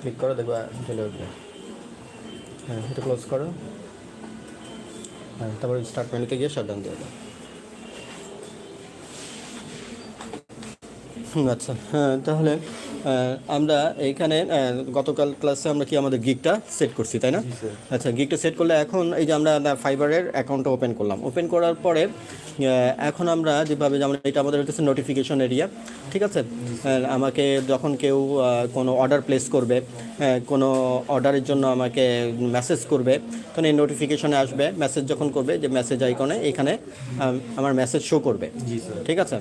Click করো, দেখবা চলে উঠবে। হ্যাঁ এটা ক্লোজ করো। হ্যাঁ তারপরে স্টার্ট মেনুতে গিয়ে শাটডাউন দিয়ে দাও। আচ্ছা হ্যাঁ তাহলে আমরা এইখানে গতকাল ক্লাসে আমরা কি আমাদের গিকটা সেট করছি তাই না? আচ্ছা গিকটা সেট করলে এখন এই যে আমরা ফাইবারের অ্যাকাউন্টটা ওপেন করলাম। ওপেন করার পরে এখন আমরা যেভাবে যেমন এটা আমাদের হচ্ছে নোটিফিকেশন এরিয়া ঠিক আছে? আমাকে যখন কেউ কোনো অর্ডার প্লেস করবে কোনো অর্ডারের জন্য আমাকে মেসেজ করবে তখন এই নোটিফিকেশনে আসবে মেসেজ যখন করবে যে মেসেজ আইকনে এখানে আমার মেসেজ শো করবে। ঠিক আছে?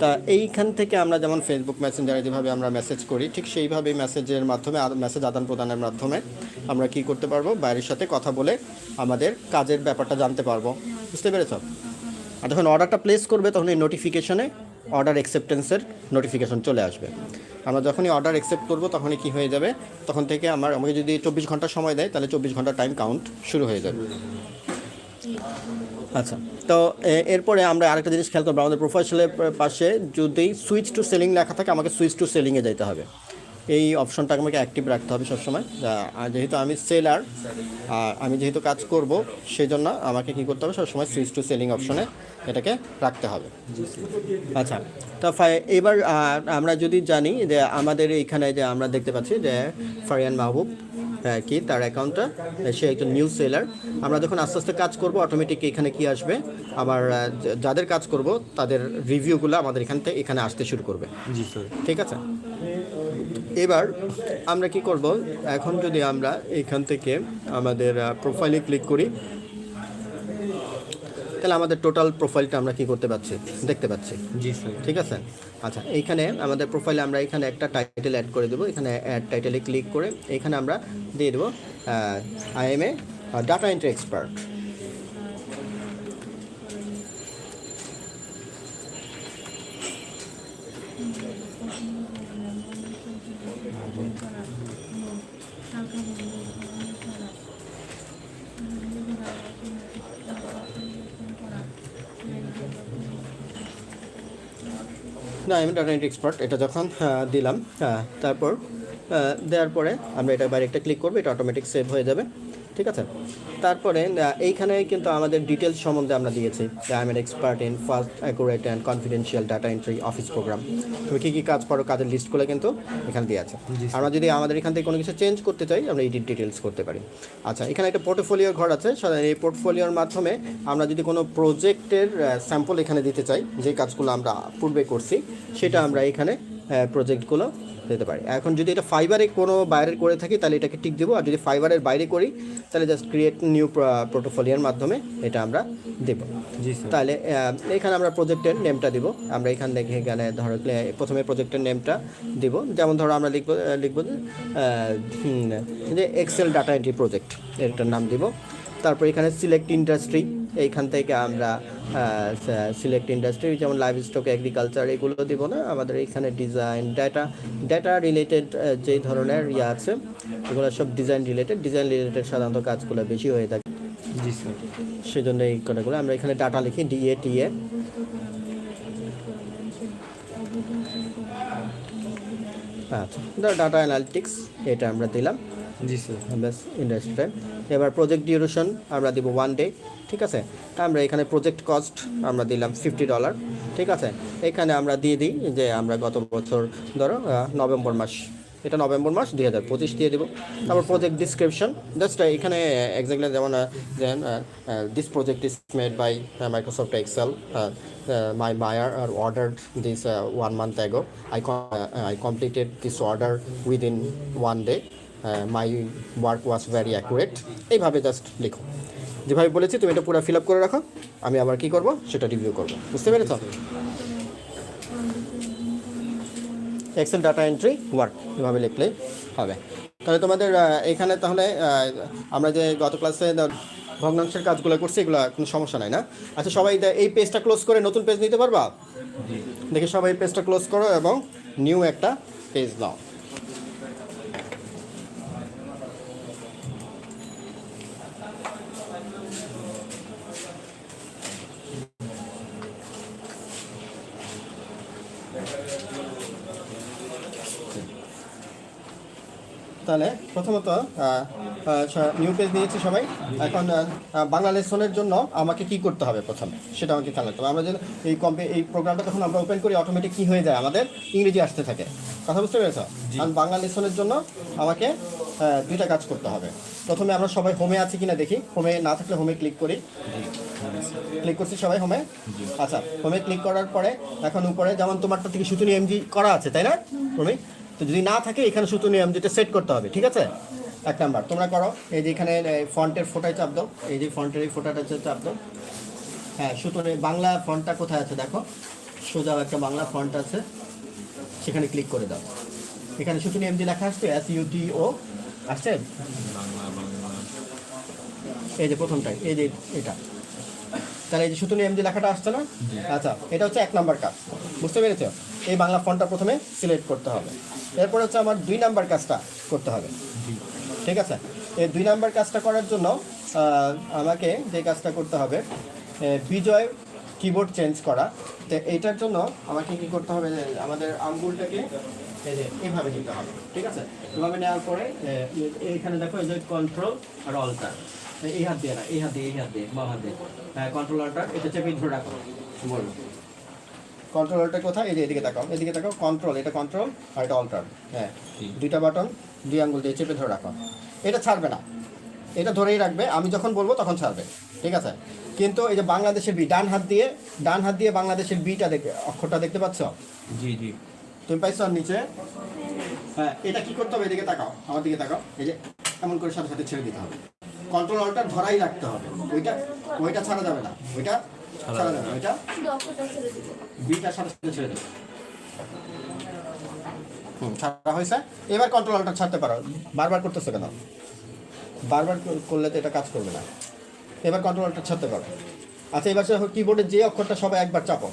তা এইখান থেকে আমরা যেমন ফেসবুক মেসেঞ্জারে যেভাবে আমরা মেসেজ করি, ঠিক সেইভাবেই মেসেজের মাধ্যমে মেসেজ আদান প্রদানের মাধ্যমে আমরা কি করতে পারব? বাইরের সাথে কথা বলে আমাদের কাজের ব্যাপারটা জানতে পারব। বুঝতে পেরেছ? আর যখন অর্ডারটা প্লেস করবে, তখন এই নোটিফিকেশনে অর্ডার অ্যাকসেপ্টেন্সের নোটিফিকেশন চলে আসবে। আমরা যখনই অর্ডার অ্যাকসেপ্ট করব, তখনই কি হয়ে যাবে? তখন থেকে আমার, আমাকে যদি চব্বিশ ঘণ্টা সময় দেয়, তাহলে চব্বিশ ঘণ্টা টাইম কাউন্ট শুরু হয়ে যাবে। আচ্ছা তো এরপরে আমরা আরেকটা জিনিস খেয়াল করব, আমাদের প্রোফাইলের পাশে যদি সুইচ টু সেলিং লেখা থাকে, আমাকে সুইচ টু সেলিংয়ে যেতে হবে। এই অপশনটা আমাকে অ্যাক্টিভ রাখতে হবে সবসময়। যেহেতু আমি সেলার আর আমি যেহেতু কাজ করব সেই জন্য আমাকে কী করতে হবে, সবসময় সুইচ টু সেলিং অপশনে এটাকে রাখতে হবে। আচ্ছা তো ফাই- এবার আমরা যদি জানি যে আমাদের এইখানে যে আমরা দেখতে পাচ্ছি যে ফারিয়ান মাহবুব কি? তার অ্যাকাউন্টটা সে একজন নিউজ সেলার আমরা যখন আস্তে আস্তে কাজ করব অটোমেটিক এখানে কি আসবে? আমার যাদের কাজ করব তাদের রিভিউগুলো আমাদের এখান থেকে এখানে আসতে শুরু করবে। জি স্যার ঠিক আছে? এবার আমরা কি করব? এখন যদি আমরা এখান থেকে আমাদের প্রোফাইলে ক্লিক করি তাহলে আমাদের টোটাল প্রোফাইলটা আমরা কি করতে পারছি? দেখতে পাচ্ছি। জি স্যার ঠিক আছে? আচ্ছা এইখানে আমাদের প্রোফাইলে আমরা এখানে একটা টাইটেল অ্যাড করে দেবো। এখানে অ্যাড টাইটেলে ক্লিক করে এখানে আমরা দিয়ে দেবো I am a data entry expert না, আমি ডাটা এন্ট্রি এক্সপার্ট এটা যখন দিলাম তারপর দেওয়ার পরে আমরা এটা বাইরে একটা ক্লিক করব, এটা অটোমেটিক সেভ হয়ে যাবে। ঠিক আছে? তারপরে এইখানে কিন্তু আমাদের ডিটেলস সম্বন্ধে আমরা দিয়েছি। I am expert in fast accurate and confidential data entry office program তুমি কী কী কাজ করো কাজের লিস্টগুলো কিন্তু এখানে দিয়ে আছে। আমরা যদি আমাদের এখান থেকে কোনো কিছু চেঞ্জ করতে চাই আমরা এই ডিটেলস করতে পারি। আচ্ছা এখানে একটা পোর্টফোলিওর ঘর আছে। এই পোর্টফোলিওর মাধ্যমে আমরা যদি কোনো প্রজেক্টের স্যাম্পল এখানে দিতে চাই যে কাজগুলো আমরা পূর্বে করছি সেটা আমরা এখানে প্রজেক্টগুলো দিতে পারি। এখন যদি এটা ফাইবারে কোনো বাইরের করে থাকি তাহলে এটাকে টিক দেবো। আর যদি ফাইবারের বাইরে করি তাহলে জাস্ট ক্রিয়েট নিউ পোর্টফোলিওর মাধ্যমে এটা আমরা দেবো। জি তাহলে এখানে আমরা প্রজেক্টের নেমটা দিব। আমরা এখান থেকে এখানে ধরো প্রথমে প্রজেক্টের নেমটা দিব। যেমন ধরো আমরা লিখব লিখব যে, যে এক্সেল ডাটা এন্ট্রি প্রজেক্ট এটার নাম দিব। তারপর এখানে সিলেক্ট ইন্ডাস্ট্রি এইখান থেকে আমরা সিলেক্ট ইন্ডাস্ট্রি যেমন লাইভ স্টক এগ্রিকালচার এগুলো দিব না। আমাদের এখানে ডিজাইন ডাটা ডাটা রিলেটেড যেই ধরনের ইয়ে আছে এগুলো সব ডিজাইন রিলেটেড ডিজাইন রিলেটেড সাধারণত কাজগুলো বেশি হয়ে থাকে। জি স্যার। সেই জন্য এই কথাগুলো আমরা এখানে ডাটা লিখি ডিএ টিএ আচ্ছা ডাটা অ্যানালিটিক্স এটা আমরা দিলাম। জি স্যার। ব্যাস ইন্ডাস্ট্রি এবার প্রজেক্ট ডিউরেশন আমরা দিব ওয়ান ডে ঠিক আছে? আমরা এখানে প্রজেক্ট কস্ট আমরা দিলাম ফিফটি ডলার ঠিক আছে? এখানে আমরা দিয়ে দিই যে আমরা গত বছর ধরো নভেম্বর মাস, এটা নভেম্বর মাস দুই হাজার পঁচিশ দিয়ে দেবো। তারপর প্রজেক্ট ডিসক্রিপশন জাস্ট এখানে এক্স্যাক্টলি যেমন this project is made by Microsoft Excel my buyer R order this one month ago I I completed this order within one day my work was very accurate এইভাবে just লিখো। যেভাবে বলেছি তুমি এটা পুরো fill up করে রাখো। আমি আবার কি করব? সেটা রিভিউ করব। বুঝতে পেরেছ? এক্সেল ডাটা এন্ট্রি ওয়ার্ক এভাবে লিখলেই হবে। তাহলে তোমাদের এখানে তাহলে আমরা যে গত ক্লাসে ভগ্নাংশের কাজগুলো করছি এগুলো কোনো সমস্যা নাই না? আচ্ছা সবাই এই পেজটা ক্লোজ করে নতুন পেজ নিতে পারবা? দেখি সবাই পেজটা ক্লোজ করো এবং নিউ একটা পেজ দাও। তাহলে প্রথমত নিউ পেজ নিয়েছি সবাই। এখন বাংলা লেসনের জন্য আমাকে কি করতে হবে প্রথমে? সেটা আমাকে খেয়াল রাখতে হবে। আমরা যদি এই কম্পে এই প্রোগ্রামটা যখন আমরা ওপেন করি অটোমেটিক কি হয়ে যায়? আমাদের ইংরেজি আসতে থাকে। কথা বুঝতে পেরেছ? কারণ বাংলা লেসনের জন্য আমাকে দুইটা কাজ করতে হবে। প্রথমে আমরা সবাই হোমে আছি কিনা দেখি। হোমে না থাকলে হোমে ক্লিক করি। ক্লিক করছি সবাই হোমে আচ্ছা হোমে ক্লিক করার পরে এখন উপরে যেমন তোমারটা থেকে সুতুনি এমজি করা আছে তাই না? হোমে তো যদি না থাকে, এখানে সুতুনি এমজিটা সেট করতে হবে, ঠিক আছে? এক নাম্বার, তোমরা করো, এই যে এখানে ফন্টের ফোটায় চাপ দাও, এই যে ফন্টের এই ফোটাটা চাপ দাও। হ্যাঁ সুতরাং বাংলা ফন্টটা কোথায় আছে দেখো? সোজা একটা বাংলা ফন্ট আছে, সেখানে ক্লিক করে দাও। এখানে সুতুনি এমজি লেখা আসছে এস ইউটি ও আসছে? এই যে প্রথমটাই, এই যে এটা। তাহলে এই যে সুতুনি এমজি লেখাটা আসছে না? আচ্ছা এটা হচ্ছে এক নাম্বার কাজ। বুঝতে পেরেছ? এই বাংলা ফন্টটা প্রথমে সিলেক্ট করতে হবে। এরপর হচ্ছে আমার দুই নাম্বার কাজটা করতে হবে। ঠিক আছে? এই দুই নাম্বার কাজটা করার জন্য আমাকে যে কাজটা করতে হবে বিজয় কিবোর্ড চেঞ্জ করা। তো এইটার জন্য আমাকে কি করতে হবে যে আমাদের আঙ্গুলটাকে এই এইভাবে নিতে হবে। ঠিক আছে? এভাবে নেওয়ার পরে এ, এইখানে দেখো এই যে কন্ট্রোল আর অল্টার এই হাত দিয়ে না এই হাত দিয়ে এই হাত দিয়ে বাম হাত দিয়ে। হ্যাঁ কন্ট্রোল অল্টার এটা চেপে ধরে রাখো। বলুন কন্ট্রোল অল্টার কোথায়? এই যে এদিকে তাকাও এদিকে তাকাও কন্ট্রোল এটা কন্ট্রোল আর এটা অল্টার হ্যাঁ দুইটা বাটন দুই আঙ্গুল দিয়ে চেপে ধরে রাখো। এটা ছাড়বে না। এটা ধরেই রাখবে আমি যখন বলব তখন ছাড়বে ঠিক আছে? কিন্তু এই যে বাংলাদেশের বি ডান হাত দিয়ে ডান হাত দিয়ে বাংলাদেশের বিটা দেখে অক্ষরটা দেখতে পাচ্ছ? জি জি। তুমি পাইছো আর নিচে? হ্যাঁ এটা কি করতে হবে? এদিকে তাকাও আমার দিকে তাকাও। এই যে এমন করে সাথে সাথে ছেড়ে দিতে হবে। কন্ট্রোল অল্টার ধরাই রাখতে হবে। ওইটা ওইটা ছাড়া যাবে না। ওইটা ছাড়া যাবে না। ওইটা বিটার সাথে সাথে ছেড়ে দেবে। হুম। ছাড়া হয়েছে। এবার কন্ট্রোল ছাড়তে পারো। বারবার করতেছো কেন? বারবার করলে তো এটা কাজ করবে না। এবার কন্ট্রোল ছাড়তে পারো। আচ্ছা এবার কিবোর্ডে যে অক্ষরটা সবাই একবার চাপো।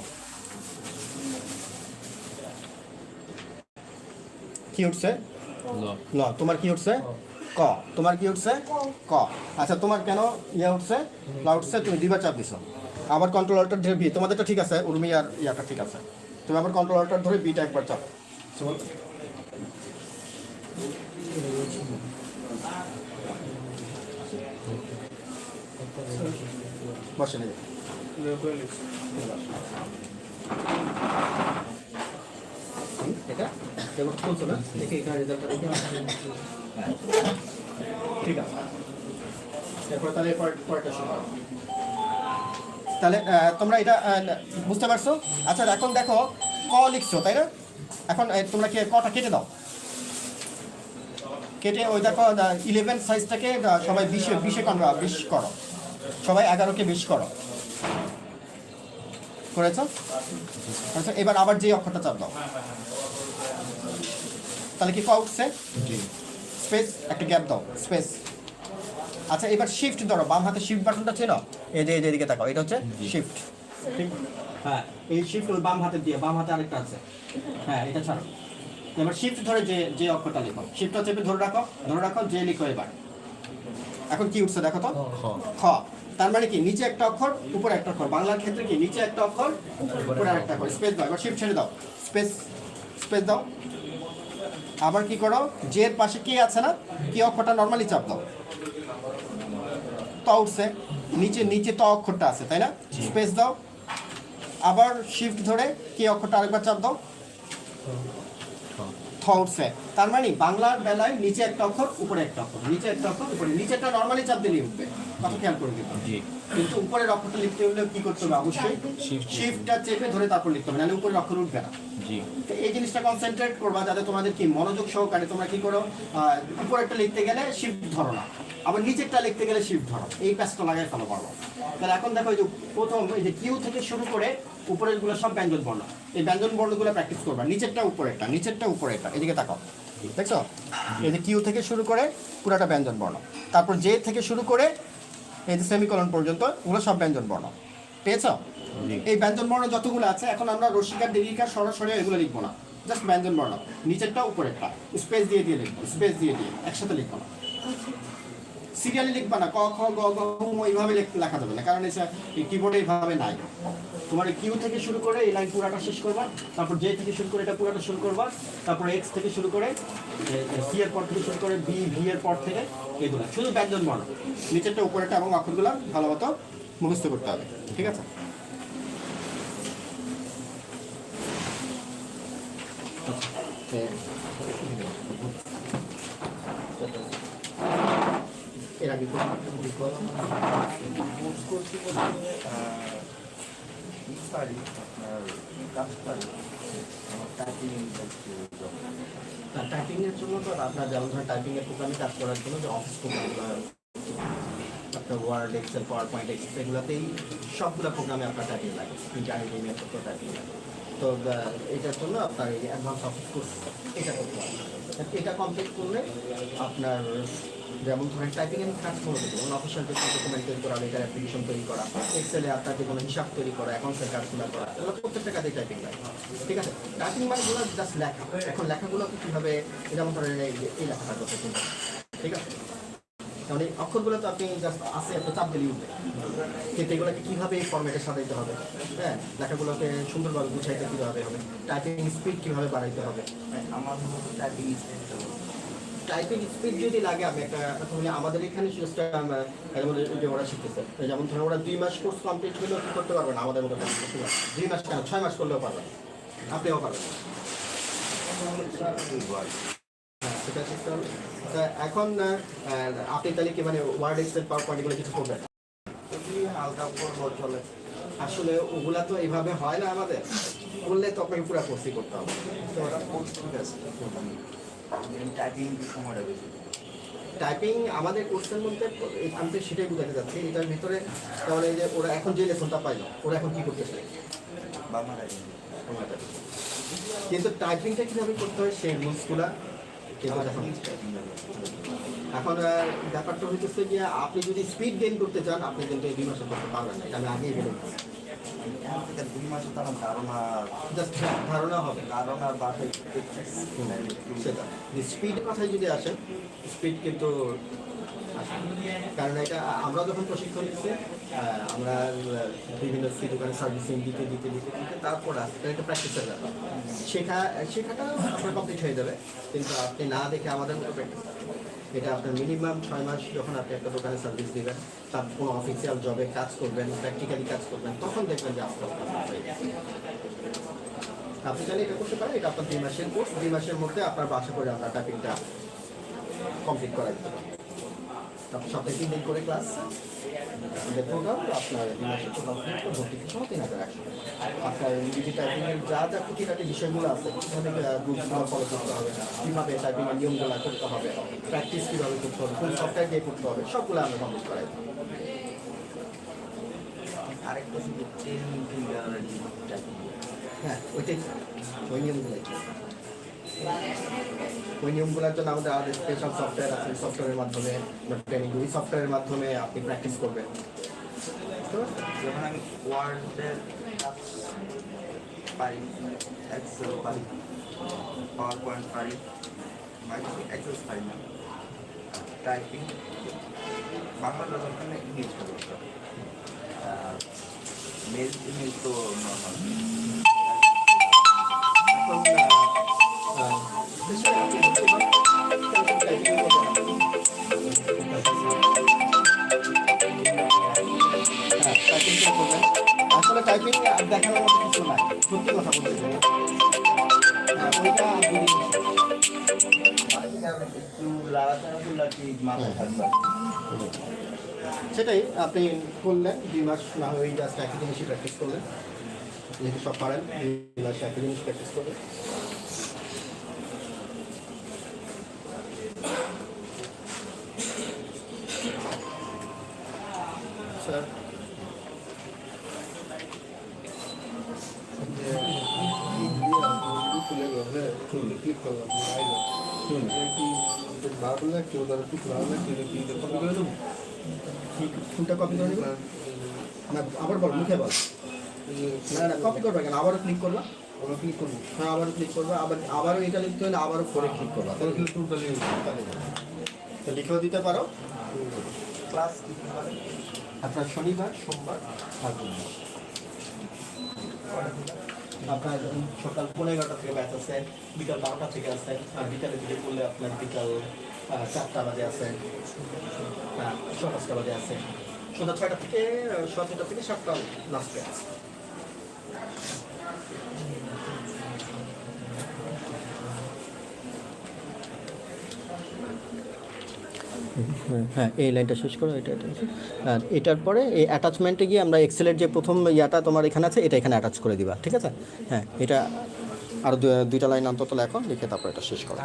কি উঠছে? ল। তোমার কি উঠছে? ক। তোমার কি উঠছে? ক। আচ্ছা তোমার কেন ইয়া উঠছে? লা উঠছে, তুমি দুইবার চাপ দিছো। আবার কন্ট্রোল অল্টার ধরে বি তোমাদেরটা ঠিক আছে, উর্মি আর ইয়াটা ঠিক আছে। তুমি আবার কন্ট্রোল অল্টার ধরে বিটা একবার চাপ। বসে নেবে এটা? ঠিক আছে তাহলে তাহলে তোমরা এটা বুঝতে পারছ? আচ্ছা এখন দেখো, ক লিখছো, তাই না? এখন তোমরা কি কটা কেটে দাও? কেটে ওই দেখো ইলেভেন সাইজটাকে সবাই বিশে বিশে বিশ করো। সবাই এগারোকে বিশ করো। করেছ? এবার আবার যে অক্ষরটা চাপ দাও। তাহলে কি ক উঠছে স্পেস একটা গ্যাপ দাও স্পেস আচ্ছা এবার শিফট ধরো বাম হাতে শিফট বাটনটা ছিল? এই যে এদিকে তাকাও এটা হচ্ছে শিফট ঠিক হ্যাঁ এই শিফট বাম হাতে দিয়ে বাম হাতে আরেকটা আছে। হ্যাঁ এটা ছাড়ো। এবার শিফট ধরে যে যে অক্ষরটা লিখো। শিফটটা চেপে ধরে রাখো ধরে রাখো যে লিখো এবার। এখন কি উঠছে দেখো তো? খ। খ। তার মানে কি নিচে একটা অক্ষর উপরে একটা অক্ষর। বাংলার ক্ষেত্রে কি নিচে একটা অক্ষর উপরে আরেকটা অক্ষর। স্পেস দাও এবার শিফট ছেড়ে দাও। স্পেস স্পেস দাও। আবার কি করো? যে এর পাশে কে আছে না? কি অক্ষরটা নর্মালি চাপ দাও। ত উঠছে। নিচে নিচে ত অক্ষরটা আছে তাই না? স্পেস দাও। আবার শিফট ধরে কে অক্ষরটা আরেকবার চাপ দাও। থ উঠছে তার মানে বাংলার বেলায় নিচে একটা অক্ষর উপরে একটা অক্ষর। নিচে একটা অক্ষর উপরে। নিচেটা নর্মালি চাপ দিলেই উঠবে। কথা খেয়াল করে কিন্তু কিন্তু উপরের অক্ষরটা লিখতে হলে কি করতে হবে? অবশ্যই. শিফটটা চেপে ধরে তারপর লিখতে হবে। নাহলে উপরের অক্ষর উঠবে না। জি। এই জিনিসটা কনসেন্ট্রেট করবা যাতে তোমাদের কি মনোযোগ সহকারে তোমরা কি করো আহ, উপরেরটা লিখতে গেলে শিফট ধরো না। আবার নিচেরটা লিখতে গেলে শিফট ধরো। এই কাজটা লাগাই ফেলো পারব তাহলে এখন দেখো এই যে প্রথম এই যে কিউ থেকে শুরু করে উপরেরগুলো সব ব্যঞ্জন বর্ণ। এই ব্যঞ্জন বর্ণগুলো প্র্যাকটিস করবা। নিচেরটা উপরেরটা নিচেরটা উপরেরটা এদিকে তাকাও। দেখছ? এই যে কিউ থেকে শুরু করে পুরাটা ব্যঞ্জন বর্ণ। তারপর জে থেকে শুরু করে এই যে সেমিকলন পর্যন্ত ওগুলো সব ব্যঞ্জন বর্ণ। পেয়েছ? এই ব্যঞ্জন বর্ণ যতগুলো আছে এখন আমরা রসিকার দীর্ঘিকার সরাসরি এগুলো লিখব না। জাস্ট ব্যঞ্জন বর্ণ। নিচেরটা উপরেরটা। স্পেস দিয়ে দিয়ে লিখব স্পেস দিয়ে দিয়ে। একসাথে লিখব না। সিরিয়ালি লিখবা না, ক, খ, গ গ হুম এইভাবে লেখা যাবে না, কারণ এই কিবোর্ডে এইভাবে নাই। তোমার কিউ থেকে শুরু করে এই লাইন পুরাটা শেষ করবা, তারপর জে থেকে শুরু করে এটা পুরাটা শুরু করবা, তারপর এক্স থেকে শুরু করে সি এর পর থেকে শুরু করে বি ভি এর পর থেকে এগুলো, শুধু ব্যঞ্জন বর্ণ। নিচেরটা উপরেটা এবং অক্ষরগুলো ভালো মতো মুখস্থ করতে হবে, ঠিক আছে? এর টাইপিং টাইপিং এর জন্য তো আপনার যেমন ধরেন টাইপিং এর প্রোগ্রামে কাজ করার জন্য যে অফিস প্রোগ্রামগুলো আপনার Word Excel PowerPoint Excel এগুলোতেই সবগুলো প্রোগ্রামে আপনার টাইপিং লাগে ইন্টারনেট ইমেল করতে টাইপিং লাগে তো এটার জন্য আপনার অ্যাডভান্স অফিস কোর্স এটা করতে হবে এটা কমপ্লিট করলে আপনার যেমন ধরেন টাইপিং এর কাজ যেমন অফিসিয়াল ডকুমেন্ট তৈরি করা লেটার অ্যাপ্লিকেশন তৈরি করা এক্সেলে আপনার যে কোনো হিসাব তৈরি করা অ্যাকাউন্টসের কাজগুলো করা প্রত্যেকটা কাজে টাইপিং লাগে ঠিক আছে? টাইপিং মানেগুলো জাস্ট লেখা। এখন লেখাগুলোকে কীভাবে, যেমন ধরেন এই লেখাটা করতে ঠিক আছে? এই অক্ষরগুলো তো আপনি জাস্ট আসে একটা চাপ দিলেই উঠবে। কিন্তু এগুলোকে কীভাবে এই ফর্মেটে সাজাইতে হবে? হ্যাঁ? লেখাগুলোকে সুন্দরভাবে গুছাইতে কীভাবে হবে? টাইপিং স্পিড কীভাবে বাড়াইতে হবে? আমার টাইপিং স্পিডটা টাইপিং স্পিড যদি লাগে আমি একটা তাহলে আমাদের এখানে সিস্টেম ওরা শিখতেছে যেমন ধরো ওরা দুই মাস কোর্স কমপ্লিট হলেও কি করতে পারবে না? আমাদের মতো কাজ করতে পারবে দুই মাস কেন? ছয় মাস করলেও পারবে আপনিও পারবেন। হ্যাঁ, সেটা শিখতে হবে এখন আপনি তাহলে কি মানে ওয়ার্ড এক্সেল পাওয়ার পয়েন্ট এগুলো কিছু করবেন? হালকা করব চলে। আসলে ওগুলা তো এইভাবে হয় না আমাদের। বললে তো আপনাকে পুরো কোর্সই করতে হবে। টাইপিং সময়টা বেশি টাইপিং আমাদের কোর্সের মধ্যে আমি তো সেটাই বুঝাতে যাচ্ছি। এটার ভিতরে তাহলে এই যে ওরা এখন যে লেসনটা পাইলো ওরা এখন কি করতে বাংলা টাইপিং কিন্তু টাইপিংটা কীভাবে করতে হয় সেই রুলসগুলা এখন? ব্যাপারটা হচ্ছে যে আপনি যদি স্পিড গেইন করতে চান আপনি কিন্তু এই দুই মাসে করতে পারবেন না। এটা আমি আগেই বলে দুই মাসে তার ধারণা জাস্ট ধারণা হবে। ধারণা বাড়ে সেটা। স্পিড কথায় যদি আসেন স্পিড কিন্তু। কারণ এটা আমরা যখন প্রশিক্ষণ আহ, আমরা বিভিন্ন সার্ভিসিং দিতে দিতে দিতে দিতে তারপর এটা প্র্যাকটিসের ব্যাপার। শেখা শেখাটা আপনার কমপ্লিট হয়ে যাবে কিন্তু আপনি না দেখে আমাদের মতো প্র্যাকটিস এটা আপনার মিনিমাম ছয় মাস যখন আপনি একটা দোকানে সার্ভিস দিবেন তার কোনো অফিসিয়াল জবে কাজ করবেন প্র্যাকটিক্যালি কাজ করবেন তখন দেখবেন যে আপনার আপনি চাইলে এটা করতে পারেন এটা আপনার দুই মাসের কোর্স দুই মাসের মধ্যে আপনার বাসা করে আপনার টাইপিংটা কমপ্লিট করা যেতে পারে। তারপর সপ্তাহে তিন দিন করে ক্লাস প্রোগ্রাম আপনার দুই ভর্তি ফি তিন হাজার একশো আপনার ইংরেজি টাইপিংয়ের যা যা খুঁটিনাটি বিষয়গুলো আছে কীভাবে ফলো করতে হবে কীভাবে টাইপিংয়ের নিয়মগুলো করতে হবে প্র্যাকটিস কীভাবে করতে হবে কোন সফটওয়্যার দিয়ে করতে হবে সবগুলো আমরা কমপ্লিট করাই। আরেকটা শুধু হ্যাঁ ওইটাই। ওই ওই নিয়মগুলোর জন্য আমাদের আলাদা স্পেশাল সফটওয়্যার আছে সফটওয়্যারের মাধ্যমে ট্রেনিং ওই সফটওয়্যারের মাধ্যমে আপনি প্র্যাকটিস করবেন। তো যেমন আমি পাওয়ার পয়েন্ট পারি এক্সেস পারি না টাইপিং বাংলাটা দরকার নেই ইংলিশটা দরকার মেল ইমেল তো নর্মাল আসলে টাইপিং দেখানোর মতো কিছু সত্যি কথা বলতে। হ্যাঁ, সেটাই আপনি করলেন দুই মাস না হয়ে জাস্ট একই জিনিসই প্র্যাকটিস করলেন যেহেতু সব পারেন দুই মাস একই জিনিস প্র্যাকটিস করলেন কেউ তারা ঠিক না কি কপি করে নেবেন না আবার বল মুখে বল না না কপি করবে কেন আবারও ক্লিক করবা আমরা ক্লিক করব হ্যাঁ আবারও ক্লিক করবা আবার আবারও এটা লিখতে হলে আবারও ফোরে ক্লিক করবা তাহলে ক্লিক করব তাহলে লিখেও দিতে পারো ক্লাস আপনার শনিবার সোমবার বুধবার আপনার সকাল পনেরো এগারোটা থেকে ব্যাচ আছে বিকাল বারোটা থেকে আছে আর বিকালের দিকে করলে আপনার বিকাল আহ, চারটা বাজে আছে। হ্যাঁ ছ পাঁচটা বাজে আছে। সন্ধ্যা ছয়টা থেকে ছয়টা থেকে সাতটা লাস্ট ব্যাচ হ্যাঁ এই লাইনটা শেষ করো এটা এটা আর এটার পরে এই অ্যাটাচমেন্টে গিয়ে আমরা এক্সেলের যে প্রথম ইয়াটা তোমার এখানে আছে এটা এখানে অ্যাটাচ করে দিবা ঠিক আছে? হ্যাঁ এটা আর দুইটা লাইন অন্তত লেখো লিখে তারপর এটা শেষ করো।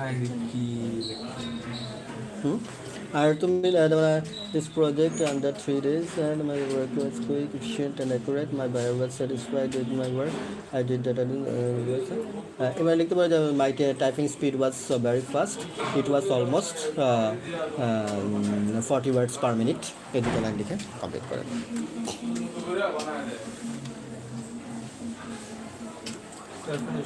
হুম আর তুমি this project under three days and my work was quick efficient and accurate my buyer was satisfied with my work I did that এবার লিখতে পারো যে my typing speed was very fast it was almost forty words per minute এই দুটো line লিখে complete করে তারপরে